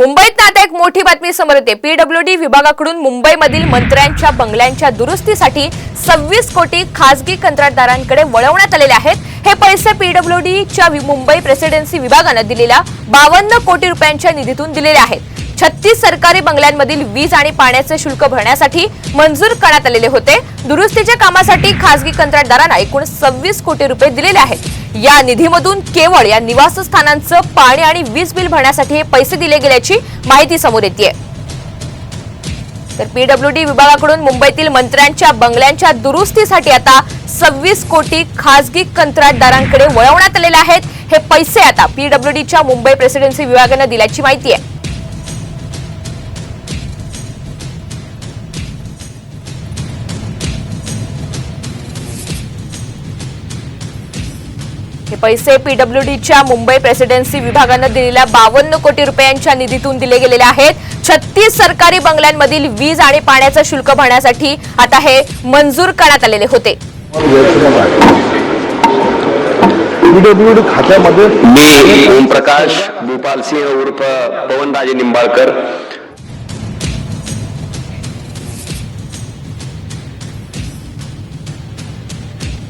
मुंबईत आता एक मोठी बातमी समोर येते. पीडब्ल्यूडी विभागाकडून मुंबईमधील मंत्र्यांच्या बंगल्यांच्या दुरुस्तीसाठी सव्वीस कोटी खासगी कंत्राटदारांकडे वळवण्यात आलेले आहेत. हे पैसे पीडब्ल्यूडीच्या मुंबई प्रेसिडेन्सी विभागानं दिलेल्या बावन्न कोटी रुपयांच्या निधीतून दिलेले आहेत. छत्तीस सरकारी बंगल्यांमधील वीज आणि पाण्याचे शुल्क भरण्यासाठी मंजूर करण्यात आलेले होते. दुरुस्तीच्या कामासाठी खासगी कंत्राटदारांना एकूण सव्वीस कोटी रुपये दिलेले आहेत. या निधीमधून केवळ या निवासस्थानांचं पाणी आणि वीज बिल भरण्यासाठी हे पैसे दिले गेल्याची माहिती समोर येते तर पीडब्ल्यूडी विभागाकडून मुंबईतील मंत्र्यांच्या बंगल्यांच्या दुरुस्तीसाठी आता सव्वीस कोटी खासगी कंत्राटदारांकडे वळवण्यात आलेले आहेत. हे पैसे आता पीडब्ल्यूडीच्या मुंबई प्रेसिडेन्सी विभागानं दिल्याची माहिती आहे. हे पैसे पीडब्ल्यूडीच्या मुंबई प्रेसिडेन्सी विभागानं दिलेल्या बावन्न कोटी रुपयांच्या निधीतून दिले गेलेले आहेत. छत्तीस सरकारी बंगल्यांमधील वीज आणि पाण्याचं शुल्क भरण्यासाठी आता हे मंजूर करण्यात आलेले होते. पीडब्ल्यूडी खात्यामध्ये मी ओमप्रकाश भूपाल सिंह उर्फ पवनराजे निंबाळकर